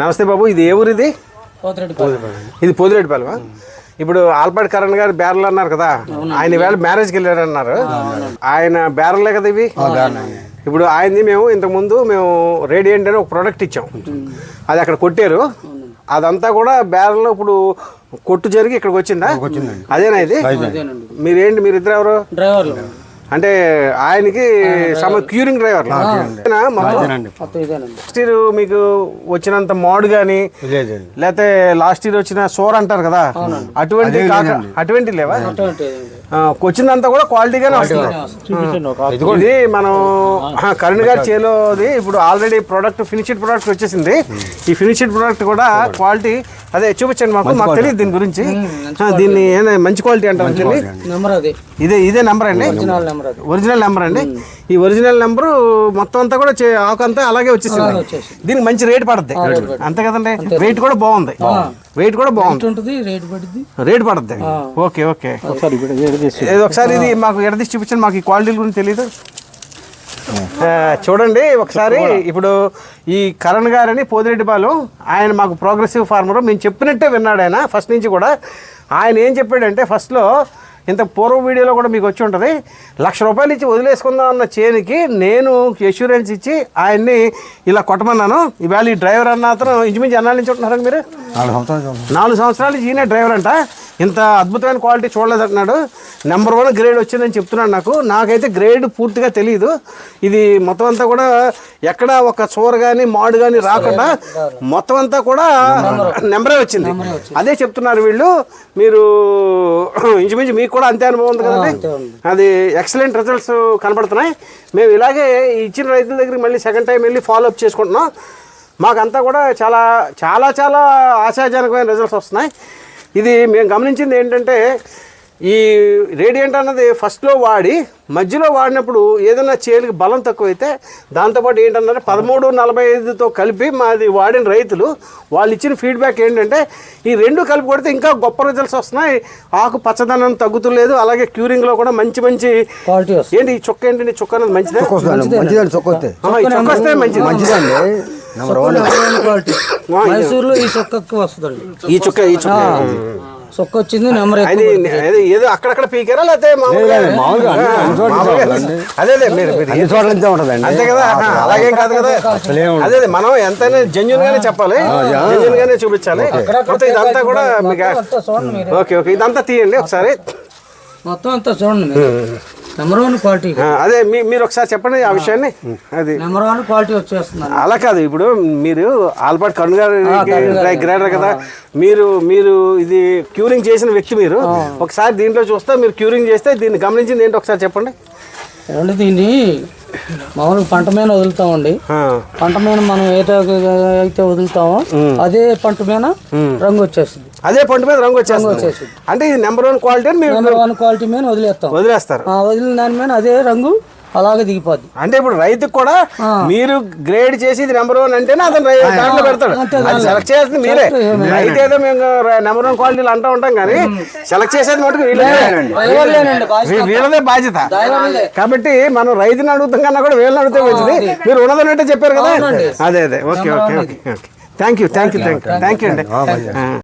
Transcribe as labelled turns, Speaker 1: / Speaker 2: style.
Speaker 1: నమస్తే బాబు ఇది ఏ ఊరు ఇది ఇది పొదిరెడ్డిపాలెమా ఇప్పుడు ఆల్పాటి కరణ్ గారు బేరలు అన్నారు కదా ఆయన వేళ మ్యారేజ్కి వెళ్ళారు అన్నారు ఆయన బేరలే కదా ఇవి? ఇప్పుడు ఆయనది మేము ఇంతకుముందు మేము రేడియంట్ అని ఒక ప్రోడక్ట్ ఇచ్చాం. అది అక్కడ కొట్టారు. అదంతా కూడా బేరలో ఇప్పుడు కొట్టు జరిగి ఇక్కడికి వచ్చిందా? అదేనా ఇది? మీరేంటి మీరిద్దరు ఎవరు?
Speaker 2: డ్రైవర్లు.
Speaker 1: అంటే ఆయనకి సమ క్యూరింగ్ డ్రైవర్. లాస్ట్ ఇయర్ మీకు వచ్చినంత మోడ్ కానీ
Speaker 3: లేదండి
Speaker 1: లేకపోతే లాస్ట్ ఇయర్ వచ్చిన సోర్ అంటారు కదా అటువంటి కాక అటువంటి లేవా? వచ్చిందంతా కూడా క్వాలిటీగానే వస్తుంది. ఇది మనం కరుణ్ గారి చేలోది ఇప్పుడు ఆల్రెడీ ప్రోడక్ట్ ఫినిష్డ్ ప్రోడక్ట్ వచ్చేసింది. ఈ ఫినిష్డ్ ప్రోడక్ట్ కూడా క్వాలిటీ అదే చూపించండి మాకు మాకు తెలియదు దీని గురించి. దీన్ని మంచి క్వాలిటీ
Speaker 2: అది.
Speaker 1: ఇదే ఇదే నెంబర్ అండి?
Speaker 2: ఒరిజినల్ నెంబర్
Speaker 1: అండి? ఈ ఒరిజినల్ నెంబర్ మొత్తం అంతా కూడా చే- ఆకు అంతా అలాగే వచ్చేసింది.
Speaker 2: వచ్చేసింది.
Speaker 1: దీనికి మంచి రేట్ పడుద్ది. అంతే కదండి? రేట్ కూడా బాగుంది. రేట్ కూడా బాగుంది.
Speaker 2: ఎంత ఉంటుంది రేట్ పడుద్ది.
Speaker 1: రేట్ పడుద్ది ఓకే ఓకే
Speaker 3: ఒకసారి
Speaker 1: ఏదో ఒకసారి ఇది మాకు ఎడదీసి చూపించండి మాకు ఈ క్వాలిటీ గురించి తెలియదు చూడండి ఒకసారి ఇప్పుడు ఈ కరణ్ గారని పోదిరెడ్డిపాలెం ఆయన మాకు ప్రోగ్రెసివ్ ఫార్మర్ మేము చెప్పినట్టే విన్నాడు ఆయన ఫస్ట్ నుంచి కూడా. ఆయన ఏం చెప్పాడంటే ఫస్ట్లో ఇంత పూర్వ వీడియోలో కూడా మీకు వచ్చి ఉంటుంది. లక్ష రూపాయలు ఇచ్చి వదిలేసుకుందాం అన్న చేనికి నేను ఎష్యూరెన్స్ ఇచ్చి ఆయన్ని ఇలా కొట్టమన్నాను. ఇవాళ ఈ డ్రైవర్ అన్న అతను ఇంచుమించు ఎన్నాళ్ళ నుంచి ఉంటున్నారు మీరు?
Speaker 3: నాలుగు సంవత్సరాలు.
Speaker 1: నాలుగు సంవత్సరాలు ఈయన డ్రైవర్ అంట. ఇంత అద్భుతమైన క్వాలిటీ చూడలేదంటున్నాడు నెంబర్ వన్ గ్రేడ్ వచ్చిందని చెప్తున్నాడు నాకు. నాకైతే గ్రేడ్ పూర్తిగా తెలియదు ఇది మొత్తం అంతా కూడా ఎక్కడ ఒక చోర కానీ మాడు కానీ రాకుండా మొత్తం అంతా కూడా నెంబరే వచ్చింది. అదే చెప్తున్నారు వీళ్ళు. మీరు ఇంచుమించు మీకు కూడా అంతే అనుభవం ఉంది కదండి? అది ఎక్సలెంట్ రిజల్ట్స్ కనబడుతున్నాయి మేము ఇలాగే ఇచ్చిన రైతుల దగ్గరికి మళ్ళీ సెకండ్ టైం వెళ్ళి ఫాలో అప్ చేసుకుంటున్నాం. మాకంతా కూడా చాలా చాలా చాలా ఆశాజనకమైన రిజల్ట్స్ వస్తున్నాయి. ఇది మేము గమనించింది ఏంటంటే ఈ రేడియంట్ అన్నది ఫస్ట్లో వాడి మధ్యలో వాడినప్పుడు ఏదైనా చేలికి బలం తక్కువైతే దాంతోపాటు ఏంటన్నారు పదమూడు నలభై ఐదుతో కలిపి మాది వాడిన రైతులు వాళ్ళు ఇచ్చిన ఫీడ్బ్యాక్ ఏంటంటే ఈ రెండు కలిపి కొడితే ఇంకా గొప్ప రిజల్ట్స్ వస్తున్నాయి. ఆకు పచ్చదనం తగ్గుతులేదు అలాగే క్యూరింగ్లో కూడా మంచి మంచి
Speaker 2: క్వాలిటీ
Speaker 1: ఏంటి ఈ చుక్క ఏంటి ఈ చుక్క అనేది మంచిదే?
Speaker 3: చొక్క వస్తే.
Speaker 1: మంచిది.
Speaker 3: మంచిదండి.
Speaker 2: క్వాలిటీ మైసూరులో ఈ చొక్క ఎక్కువ వస్తుందండి.
Speaker 1: ఈ చుక్క ఈ చుక్క.
Speaker 2: చొక్క వచ్చింది నెంబర్
Speaker 1: అది అది ఏదో అక్కడక్కడ పీకారా లేకపోతే మామూలుగా?
Speaker 3: మామూలుగా అన్ని- అన్ని చోట్ల
Speaker 1: మామూలుగా.
Speaker 3: కావాలండి.
Speaker 1: అదే అదే మీరు మీరు
Speaker 3: అన్ని చోట్ల ఇంతే ఉంటుందండి.
Speaker 1: అంతే కదా? ఆహా, అలాగేం కాదు కదా?
Speaker 3: అసలే ఉండదు.
Speaker 1: అదే అదే మనం ఎంతైనా జెన్యున్ గానే చెప్పాలి. జెన్యున్ గానే చూపించాలి. మొత్తం ఇదంతా కూడా మీకు
Speaker 2: అంతా చూడండి మీరు.
Speaker 1: Okay okay. ఇదంతా తీయండి ఒకసారి.
Speaker 2: మొత్తం అంతా చూడండి మీరు. Number one quality.
Speaker 1: అదే మీరు ఒకసారి చెప్పండి ఆ విషయాన్ని. అది.
Speaker 2: నెంబర్ వన్ క్వాలిటీ వచ్చేస్తుంది.
Speaker 1: అలా కాదు ఇప్పుడు మీరు ఆల్పాటి కన్ను గారు గ్రేడర్ కదా మీరు మీరు ఇది క్యూరింగ్ చేసిన వ్యక్తి మీరు. ఒకసారి దీంట్లో చూస్తే మీరు క్యూరింగ్ చేస్తే దీన్ని గమనించింది ఏంటో? ఒకసారి చెప్పండి.
Speaker 2: ఏమంటే దీన్ని? మామూలుగా పంట మీద వదులుతామండి. పంట మీద మనం ఏ అయితే వదులుతామో అదే పంట మీద రంగు వచ్చేస్తుంది.
Speaker 1: అదే పంట మీద రంగు వచ్చేస్తుంది.
Speaker 2: వచ్చేసింది.
Speaker 1: అంటే ఇది number one quality
Speaker 2: number one quality మీద వదిలేస్తాం.
Speaker 1: వదిలేస్తారు.
Speaker 2: వదిలిన దాని మీద అదే రంగు అలాగే దిగిపోద్ది.
Speaker 1: అంటే ఇప్పుడు రైతుకు కూడా మీరు గ్రేడ్ చేసి ఇది నెంబర్ వన్ అంటేనే అతను దాంట్లో పెడతాడు. అది సెలెక్ట్ చేసేది మీరే. రైతు ఏదో మేము నెంబర్ వన్ క్వాలిటీలు అంటూ ఉంటాం కానీ సెలెక్ట్ చేసేది మటుకు వీళ్ళదే బాధ్యత. కాబట్టి మనం రైతుని అడుగుతాం కన్నా కూడా వీళ్ళని అడిగితే మంచిది. మీరు ఉన్నదన్నట్టే చెప్పారు కదా? అదే అదే. Okay okay okay okay. Thank you thank you thank you thank you అండి.